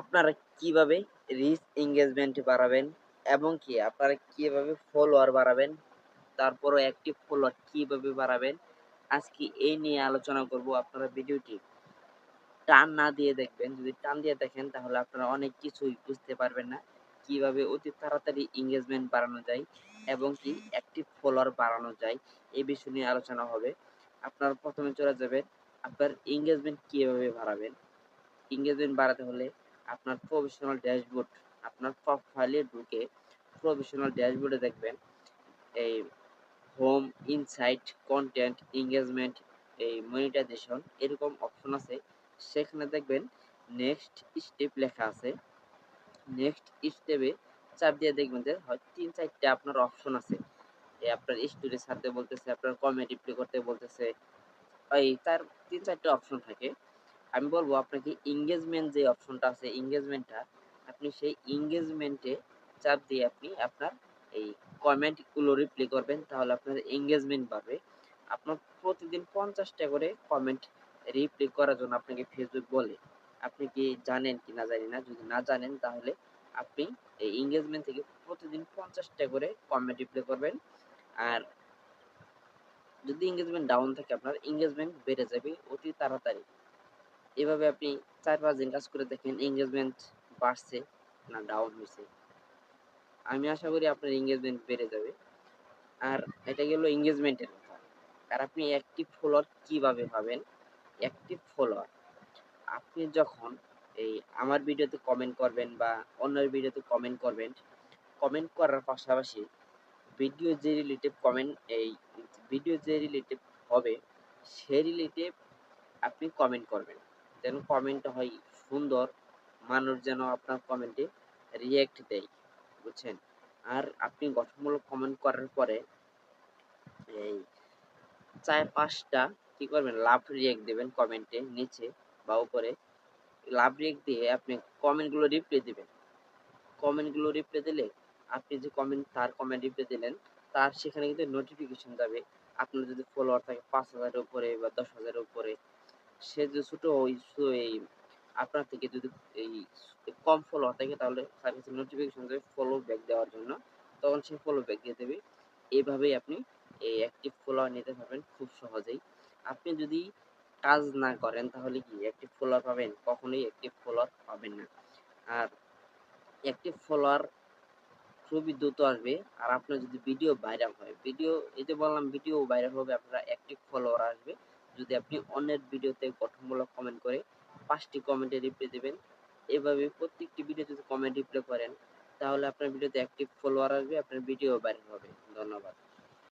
আপনারা কীভাবে reach engagement বাড়াবেন এবং কি আপনারা কীভাবে ফলোয়ার বাড়াবেন, তারপরও অ্যাক্টিভ ফলোয়ার কীভাবে বাড়াবেন, আজকে এই নিয়ে আলোচনা করব। আপনারা ভিডিওটি টান না দিয়ে দেখবেন। যদি টান দিয়ে দেখেন, তাহলে আপনারা অনেক কিছুই বুঝতে পারবেন না কীভাবে অতি তাড়াতাড়ি এঙ্গেজমেন্ট বাড়ানো যায় এবং কি অ্যাক্টিভ ফলোয়ার বাড়ানো যায়। এই বিষয় নিয়ে আলোচনা হবে। আপনারা প্রথমে চলে যাবেন, আপনার এঙ্গেজমেন্ট কীভাবে বাড়াবেন? এঙ্গেজমেন্ট বাড়াতে হলে আপনার প্রফেশনাল ড্যাশবোর্ড আপনার প্রোফাইলে ঢুকে প্রফেশনাল ড্যাশবোর্ডে দেখবেন, এই হোম ইনসাইট কন্টেন্ট এঙ্গেজমেন্ট এই মনিটাইজেশন এরকম অপশন আছে। সেখানে দেখবেন নেক্সট স্টেপ লেখা আছে। নেক্সট স্টেপে চাপ দিয়ে দেখবেন যে হয় তিন চারটে আপনার অপশন আছে। আপনার স্টোরি ছাড়তে বলতেছে, আপনার কমেডি প্লে করতে বলতেছে, এই তার তিন চারটে অপশন থাকে। আমি বলব আপনাকে এঙ্গেজমেন্ট যে অপশনটা আছে এঙ্গেজমেন্টটা আপনি সেই এঙ্গেজমেন্টে চাপ দিয়ে আপনি আপনার এই কমেন্টগুলো রিপ্লাই করবেন, তাহলে আপনার এঙ্গেজমেন্ট বাড়বে। আপনার প্রতিদিন পঞ্চাশটা করে কমেন্ট রিপ্লাই করার জন্য আপনাকে ফেসবুক বলে। আপনি কি জানেন কি না জানি না, যদি না জানেন তাহলে আপনি এই এঙ্গেজমেন্ট থেকে প্রতিদিন পঞ্চাশটা করে কমেন্ট রিপ্লাই করবেন। আর যদি এঙ্গেজমেন্ট ডাউন থাকে আপনার এঙ্গেজমেন্ট বেড়ে যাবে অতি তাড়াতাড়ি। এভাবে আপনি চার পাঁচ দিন কাজ করে দেখেন এঙ্গেজমেন্ট বাড়ছে না ডাউন হয়েছে। আমি আশা করি আপনার এঙ্গেজমেন্ট বেড়ে যাবে। আর এটা গেল এঙ্গেজমেন্টের কথা। আর আপনি অ্যাক্টিভ ফলোয়ার কীভাবে পাবেন অ্যাক্টিভ ফলোয়ার আপনি যখন এই আমার ভিডিওতে কমেন্ট করবেন বা অন্যের ভিডিওতে কমেন্ট করবেন কমেন্ট করার পাশাপাশি ভিডিও যে রিলেটিভ কমেন্ট এই ভিডিও যে রিলেটিভ হবে, সে রিলেটিভ আপনি কমেন্ট করবেন। যেন কমেন্টটা হয় সুন্দর, মানুষ যেন আপনার কমেন্টে রিয়্যাক্ট দেয়, বুঝছেন? আর আপনি গঠনমূলক কমেন্ট করার পরে এই চার পাঁচটা কি করবেন? লাভ রিয়েক্ট দেবেন কমেন্টে নিচে বা উপরে। লাভ রিয়েক্ট দিয়ে আপনি কমেন্টগুলো রিপ্লাই দিবেন। কমেন্টগুলো রিপ্লাই দিলে আপনি যে কমেন্ট তার কমেন্ট রিপ্লাই দিলেন, তার সেখানে কিন্তু নোটিফিকেশন যাবে। আপনার যদি ফলোয়ার থাকে পাঁচ হাজারের উপরে বা দশ হাজারের উপরে সে যে ছোট, ওই এই আপনার থেকে যদি এই কম ফলোয়ার থাকে, তাহলে তার কাছে নোটিফিকেশন যাবে ফলো ব্যাক দেওয়ার জন্য। তখন সে ফলো ব্যাক দিয়ে দেবে। এইভাবেই আপনি এই অ্যাক্টিভ ফলোয়ার নিতে পারবেন খুব সহজেই। আপনি যদি কাজ না করেন, তাহলে কি অ্যাক্টিভ ফলোয়ার পাবেন? কখনোই অ্যাক্টিভ ফলোয়ার পাবেন না। আর অ্যাক্টিভ ফলোয়ার খুবই দ্রুত আসবে। আর আপনার যদি ভিডিও ভাইরাল হয় ভিডিও এই যে বললাম ভিডিও ভাইরাল হবে, আপনার অ্যাক্টিভ ফলোয়ার আসবে। যদি আপনি অন্যের ভিডিওতে গঠনমূলক কমেন্ট করে পাঁচটি কমেন্টে রিপ্লাই দেবেন। এভাবে প্রত্যেকটি ভিডিও যদি কমেন্ট রিপ্লাই করেন, তাহলে আপনার ভিডিওতে অ্যাক্টিভ ফলোয়ার আসবে, আপনার ভিডিও ভাইরাল হবে। ধন্যবাদ।